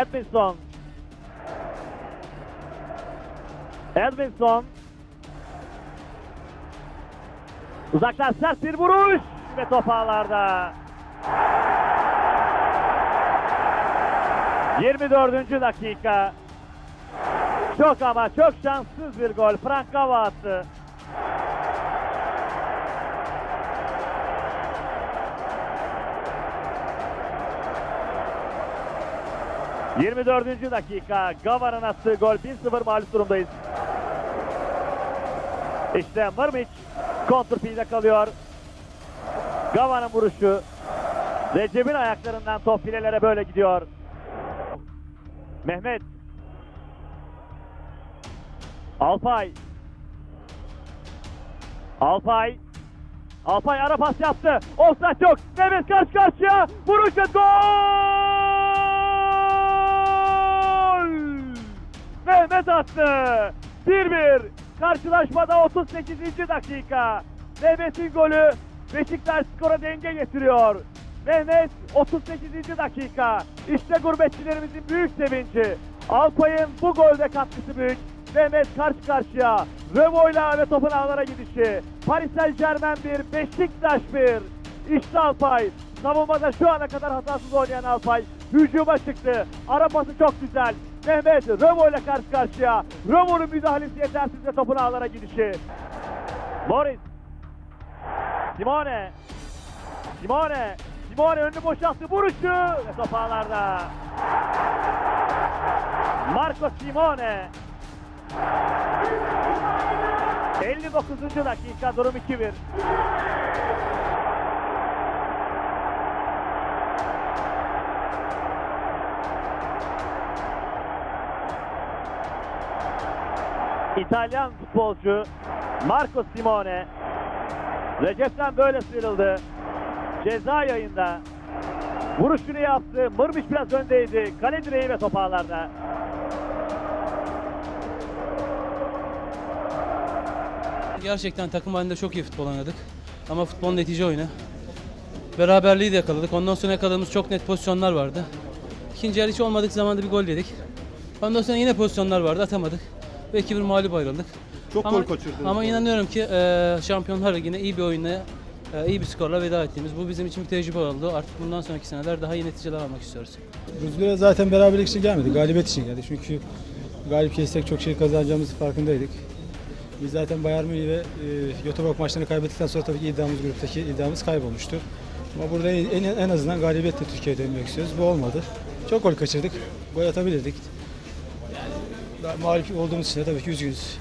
Edmondson. Edmondson. Uzaktan sert bir vuruş ve top ağlarda. 24. dakika. Çok ama çok şanssız bir gol. Frank Gava attı. ...24. dakika... ...Gava'nın attığı gol... ...1-0 mağlup durumdayız. İşte Mırmiç... ...kontrpide kalıyor. Gava'nın vuruşu... ...Recep'in ayaklarından top filelere böyle gidiyor. Mehmet. Alpay. Alpay. Alpay ara pas yaptı. Offside yok. Mehmet karşı karşıya. Vuruş gol! Mehmet attı. 1-1. Karşılaşmada 38. dakika. Mehmet'in golü Beşiktaş skora denge getiriyor. Mehmet 38. dakika. İşte gurbetçilerimizin büyük sevinci. Alpay'ın bu golde katkısı büyük. Mehmet karşı karşıya. Revo'yla ve topun ağlara gidişi. Paris Saint Germain 1, Beşiktaş 1. İşte Alpay. Savunmada şu ana kadar hatasız oynayan Alpay. Hücuma çıktı. Ara pası çok güzel. Mehmet Revo ile karşı karşıya. Revo'nun müdahalesi yetersiz ve topun ağlara gidişi. Boris. Simone. Simone. Simone önünü boşalttı. Vuruşu. Ve top ağlarda. Marco Simone. 59. dakika durum 2-1. İtalyan futbolcu Marco Simone Recep'ten böyle sıyrıldı. Ceza yayında vuruşunu yaptı. Mırmış biraz öndeydi. Kale direği ve top ağlarda. Gerçekten takım halinde çok iyi futbol oynadık. Ama futbol netice oyunu. Beraberliği de yakaladık. Ondan sonra yakaladığımız çok net pozisyonlar vardı. İkinci yarı hiç olmadık zamanda bir gol yedik. Ondan sonra yine pozisyonlar vardı atamadık. Ve 2-1 mağlup ayrıldık. Çok ama, gol kaçırdınız. Ama inanıyorum ki e, Şampiyonlar Ligi'ne iyi bir oyunla, e, iyi bir skorla veda ettiğimiz. Bu bizim için bir tecrübe oldu. Artık bundan sonraki seneler daha iyi neticeler almak istiyoruz. Biz buraya zaten beraberlik için gelmedik, galibiyet için geldik. Çünkü galip kessek çok şey kazanacağımızı farkındaydık. Biz zaten Bayern Münih ve e, Göteborg maçlarını kaybettikten sonra tabii ki iddiamız gruptaki iddiamız kaybolmuştu. Ama burada en, en azından galibiyetle Türkiye'ye dönmek istiyoruz. Bu olmadı. Çok gol kaçırdık. Gol atabilirdik. Mağlup olduğumuz için tabii ki üzgünüz.